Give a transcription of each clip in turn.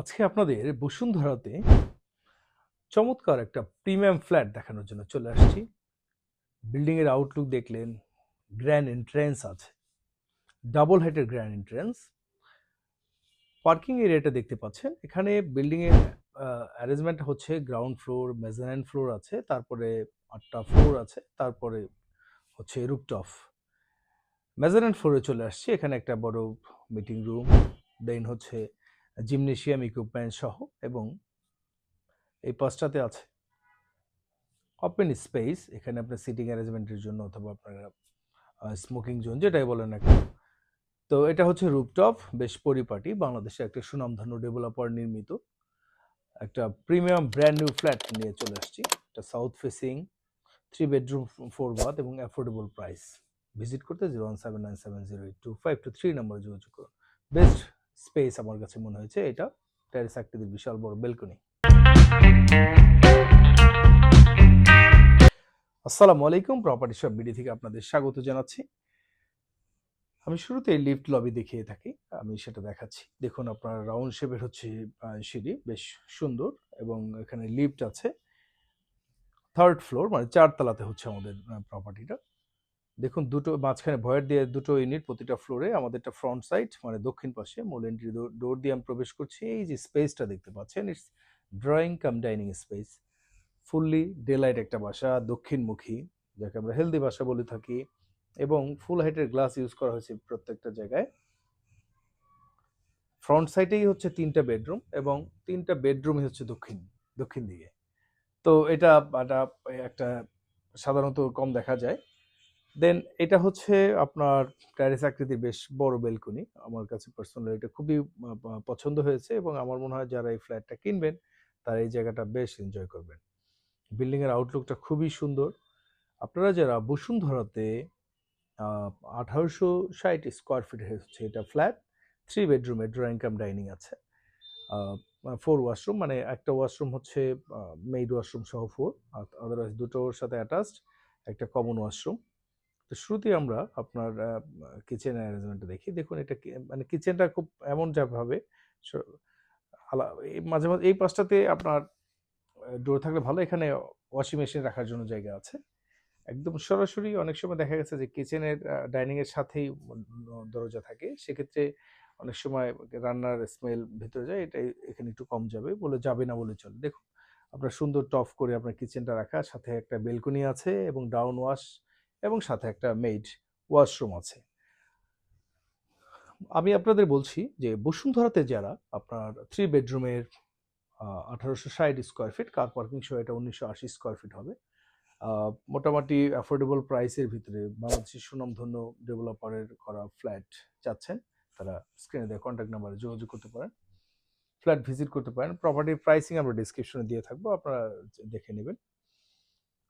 আজকে আপনাদের বসুন্ধরাতে চমৎকার একটা প্রিমিয়াম ফ্ল্যাট দেখানোর জন্য চলে আসছি। বিল্ডিং এর আউটলুক দেখলেন গ্র্যান্ড এন্ট্রেন্স আছে ডাবল হাইটের গ্র্যান্ড এন্ট্রেন্স পার্কিং এরিয়াটা দেখতে পাচ্ছেন, এখানে বিল্ডিং এর অ্যারেঞ্জমেন্ট হচ্ছে গ্রাউন্ড ফ্লোর মেজানাইন ফ্লোর আছে, তারপরে আটটা ফ্লোর আছে, তারপরে হচ্ছে রুপটপ মেজানাইন ফ্লোরে চলে আসছি, এখানে একটা বড় মিটিং রুম দেন হচ্ছে জিমনেশিয়াম ইকুইপমেন্ট সহ এবং এই পাঁচটাতে আছে। ওপেন স্পেস এখানে আপনার সিটিং অ্যারেঞ্জমেন্টের জন্য অথবা আপনারা স্মোকিং জোন যেটাই বলেন না তো এটা হচ্ছে রুপটপ বেশ পরিপাটি, বাংলাদেশে একটা সুনামধন্য ডেভেলপার নির্মিত। একটা প্রিমিয়াম ব্র্যান্ড নিউ ফ্ল্যাট নিয়ে চলে আসছি। এটা south facing three bedroom four bath এবং অ্যাফোর্ডেবল প্রাইস ভিজিট করতে zero one seven nine seven zero eight two five two three number যোগাযোগ করুন। বেস্ট স্পেস আমার কাছে মনে হয়েছে। এটা ট্যারিস আকৃতির বিশাল বড় বেলকনি আসসালামু আলাইকুম প্রপার্টি শপ বিডি থেকে আপনাদের স্বাগত জানাচ্ছি। আমি শুরুতে লিফট লবি দেখিয়ে থাকি, আমি সেটা দেখাচ্ছি। দেখুন, আপনার রাউন্ড শেপের হচ্ছে সিঁড়ি, বেশ সুন্দর এবং এখানে লিফট আছে। থার্ড ফ্লোর মানে চারতলাতে হচ্ছে আমাদের প্রপার্টিটা দেখুন, দুটো মাঝখানে ভয়ের দিয়ে দুটো ইউনিট প্রতিটা ফ্লোরে আমাদেরটা ফ্রন্ট সাইড মানে দক্ষিণ পাশে, মূল এন্ট্রি ডোর দিয়ে আমি প্রবেশ করছি। এই যে স্পেসটা দেখতে পাচ্ছেন it's drawing cum dining space fully daylight একটা বাসা, দক্ষিণমুখী, যাকে আমরা হেলদি বাসা বলে থাকি, এবং ফুল হাইটের গ্লাস ইউজ করা হয়েছে প্রত্যেকটা জায়গায়। ফ্রন্ট সাইডেই হচ্ছে তিনটা বেডরুম এবং তিনটা বেডরুমই হচ্ছে দক্ষিণ দক্ষিণ দিকে। তো এটা এটা একটা সাধারণত কম দেখা যায়। দেন এটা হচ্ছে আপনার ট্যারিস আকৃতির বেশ বড় বেলকনি আমার কাছে পার্সোনালি এটা খুবই পছন্দ হয়েছে এবং আমার মনে হয় যারা এই ফ্ল্যাটটা কিনবেন, তারা এই জায়গাটা বেশ এনজয় করবেন। বিল্ডিং এর আউটলুকটা খুবই সুন্দর। আপনারা যারা বসুন্ধরাতে আঠারোশো ষাট স্কোয়ার ফিট হচ্ছে এটা ফ্ল্যাট থ্রি বেডরুমের ড্রয়িং কাম ডাইনিং আছে। ফোর ওয়াশরুম মানে একটা ওয়াশরুম হচ্ছে মেইড ওয়াশরুম সহ ফোর আদারওয়াইজ দুটোর সাথে অ্যাটাচড একটা কমন ওয়াশরুম তো শুরুতেই আমরা আপনার কিচেন অ্যারেঞ্জমেন্টটা দেখি। দেখুন এটা মানে কিচেনটা খুব এমন ভাবে, স- আলা- এই মাঝে মাঝে, এই পাশটাতে আপনার ডোর থাকলে ভালো। এখানে ওয়াশিং মেশিন রাখার জন্য জায়গা আছে। একদম সরাসরি অনেক সময় দেখা গেছে যে কিচেনের ডাইনিংয়ের সাথেই দরজা থাকে। সেক্ষেত্রে অনেক সময় রান্নার স্মেল ভেতরে যায়। এটা এখানে একটু কম যাবে বলে, যাবে না বলে চলে। দেখুন, আপনার সুন্দর টফ করে আপনার কিচেনটা রাখা। সাথে একটা বেলকনি আছে এবং ডাউন ওয়াশ এবং সাথে একটা মেড ওয়াশরুম আছে। আমি আপনাদের বলছি যে বসুন্ধরাতে যারা আপনার থ্রি বেডরুমের আঠারোশো ষাট স্কোয়ার ফিট কার পার্কিং সহ এটা উনিশশো আশি স্কোয়ার ফিট হবে। মোটামুটি অ্যাফোর্ডেবল প্রাইসের ভিতরে বাংলাদেশের সুনামধন্য ডেভেলপারের করা ফ্ল্যাট চাচ্ছেন, তারা স্ক্রিনে দেওয়া কন্ট্যাক্ট নাম্বারে যোগাযোগ করতে পারেন। ফ্ল্যাট ভিজিট করতে পারেন। প্রপার্টির প্রাইসিং আমরা ডিসক্রিপশনে দিয়ে থাকব, আপনারা দেখে নেবেন।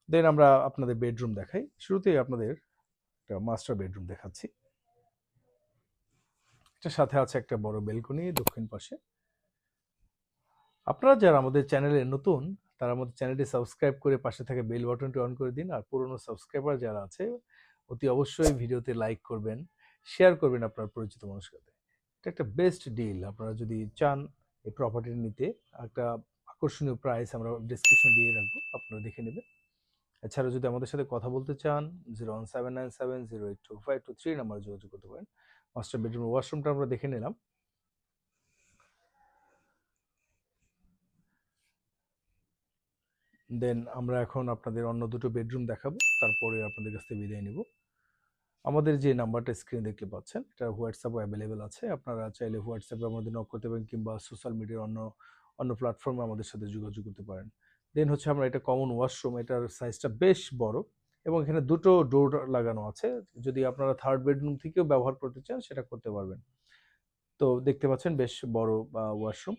দেন আমরা আপনাদের বেডরুম দেখাই। শুরুতেই আপনাদের একটা মাস্টার বেডরুম দেখাচ্ছি। এটার সাথে আছে একটা বড় বেলকনি দক্ষিণ পাশে। আপনারা যারা আমাদের চ্যানেলে নতুন, তারা আমাদের চ্যানেলটি সাবস্ক্রাইব করে পাশে থাকা বেল বাটনটি অন করে দিন। আর পুরনো সাবস্ক্রাইবার যারা আছে, অতি অবশ্যই ভিডিওতে লাইক করবেন শেয়ার করবেন আপনার পরিচিত মানুষের সাথে এটা একটা বেস্ট ডিল আপনারা যদি চান এই প্রপার্টি নিতে, একটা আকর্ষণীয় প্রাইস আমরা ডিসক্রিপশন দিয়ে রাখব, আপনারা দেখে নেবেন। এছাড়া যদি আমাদের সাথে কথা বলতে চান zero one seven nine seven zero eight two five two three number যোগাযোগ করতে পারেন। মাস্টার বেডরুম ওয়াশরুমটা আমরা দেখে নিলাম। দেন আমরা এখন আপনাদের অন্য দুটো বেডরুম দেখাবো, তারপরে আপনাদের কাছ থেকে বিদায় নিব। আমাদের যে নাম্বারটা স্ক্রিনে দেখতে পাচ্ছেন, এটা হোয়াটসঅ্যাপও অ্যাভেলেবেল আছে। আপনারা চাইলে হোয়াটসঅ্যাপে আমাদের নক করতে পারেন কিংবা সোশ্যাল মিডিয়ার অন্য অন্য প্ল্যাটফর্মে আমাদের সাথে যোগাযোগ করতে পারেন। দেন হচ্ছে আমরা এটা কমন ওয়াশরুম এটার সাইজটা বেশ বড় এবং এখানে দুটো ডোর লাগানো আছে। যদি আপনারা থার্ড বেডরুম থেকেও ব্যবহার করতে চান, সেটা করতে পারবেন। তো দেখতে পাচ্ছেন বেশ বড় ওয়াশরুম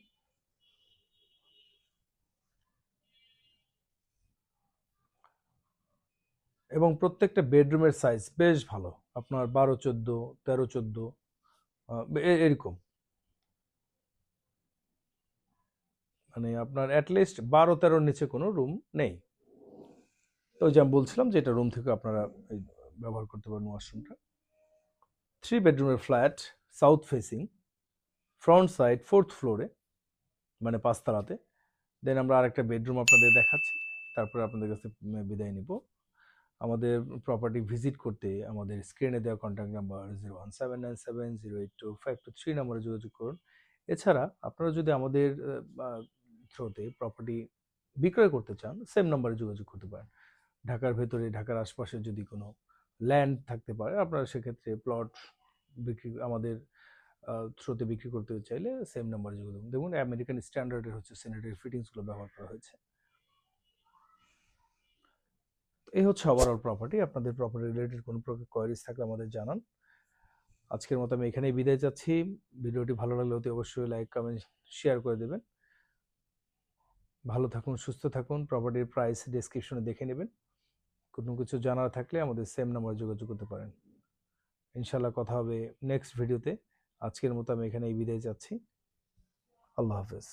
এবং প্রত্যেকটা বেডরুমের সাইজ বেশ ভালো। আপনার বারো চোদ্দ, তেরো চোদ্দ এরকম। মানে আপনার অ্যাটলিস্ট বারো তেরোর নিচে কোনো রুম নেই। তো যে আমি বলছিলাম যে এটা রুম থেকে আপনারা ব্যবহার করতে পারেন ওয়াশরুমটা থ্রি বেডরুমের flat south facing front side fourth ফ্লোরে মানে পাঁচতলাতে। দেন আমরা আরেকটা বেডরুম আপনাদের দেখাচ্ছি। তারপরে আপনাদের কাছে বিদায় নিব। আমাদের প্রপার্টি ভিজিট করতে আমাদের স্ক্রিনে দেওয়া contact number zero one seven nine seven zero eight two five two three নাম্বারে যোগাযোগ করুন। এছাড়া আপনারা যদি আমাদের থ্রোতে প্রপার্টি বিক্রয় করতে চান সেম নম্বরে যোগাযোগ করতে পারেন। ঢাকার ভেতরে, ঢাকার আশপাশে যদি কোনো ল্যান্ড থাকতে পারে, আপনারা সেক্ষেত্রে প্লট বিক্রি, আমাদের থ্রোতে বিক্রি করতে চাইলে সেম নাম্বারে যোগাযোগ দেখুন আমেরিকান স্ট্যান্ডার্ডের হচ্ছে স্যানিটারি ফিটিংসগুলো ব্যবহার করা হয়েছে। এই হচ্ছে ওভারঅল প্রপার্টি আপনাদের প্রপার্টি রিলেটেড কোনো প্রকার কোয়ারিজ থাকলে আমাদের জানান। আজকের মতো আমি এখানেই বিদায় চাচ্ছি। ভিডিওটি ভালো লাগলে অতি অবশ্যই লাইক কমেন্ট শেয়ার করে দেবেন। ভালো থাকুন, সুস্থ থাকুন প্রপার্টির প্রাইস ডিসক্রিপশনে দেখে নেবেন। কোনো কিছু জানার থাকলে আমাদের সেম নাম্বারে যোগাযোগ করতে পারেন। ইনশাল্লাহ কথা হবে নেক্সট ভিডিওতে আজকের মতো আমি এখানে এই বিদায় যাচ্ছি। আল্লাহ হাফেজ।